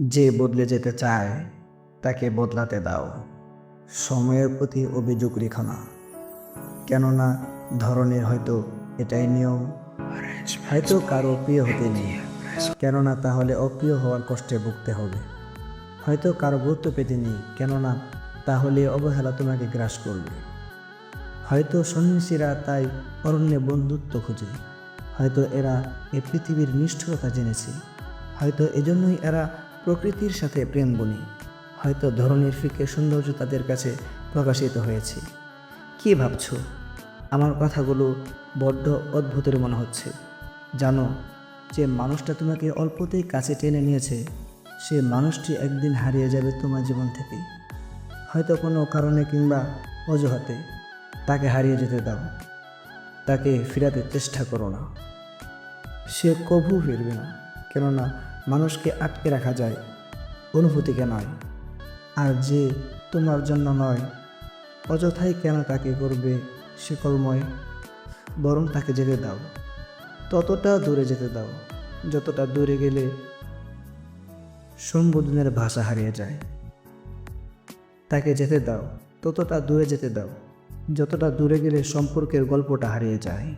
যে বদলে যেতে চায়, তাকে বদলাতে দাও। সময়ের প্রতি অভিযোগ রেখো না। কেননা ধরনের হয়তো এটাই নিয়ম। হয়তো কারও প্রিয় হতে নেই। কেননা তাহলে অপ্রিয় হওয়ার কষ্টে ভুগতে হবে। হয়তো কারও গুরুত্ব পেতে নেই। কেননা তাহলে অবহেলা তোমাকে গ্রাস করবে। হয়তো সন্ন্যাসীরা তাই অরণ্যে বন্ধুত্ব খুঁজে। হয়তো এরা এ পৃথিবীর নিষ্ঠুরতা জেনেছে। হয়তো এজন্যই এরা প্রকৃতির সাথে প্রেম বনে। হয়তো ধরনের ফিকে সৌন্দর্য তাদের কাছে প্রকাশিত হয়েছে। কি ভাবছ? আমার কথাগুলো বড্ড অদ্ভুতের মনে হচ্ছে। জানো, যে মানুষটা তোমাকে অল্পতেই কাছে টেনে নিয়েছে, সে মানুষটি একদিন হারিয়ে যাবে তোমার জীবন থেকে। হয়তো কোনো কারণে কিংবা অজুহাতে তাকে হারিয়ে যেতে দাও। তাকে ফিরাতে চেষ্টা করো না। সে কভু ফিরবে না, কেননা মানুষকে আটকে রাখা যায়। অনুভূতিকে নয় আর যে তোমার জন্য নয়, অযথাই কেন তাকে করবে শিকলময় বরং তাকে যেতে দাও। ততটা দূরে যেতে দাও, যতটা দূরে গেলে সম্বোধনের ভাষা হারিয়ে যায়। তাকে যেতে দাও, ততটা দূরে যেতে দাও, যতটা দূরে গেলে সম্পর্কের গল্পটা হারিয়ে যায়।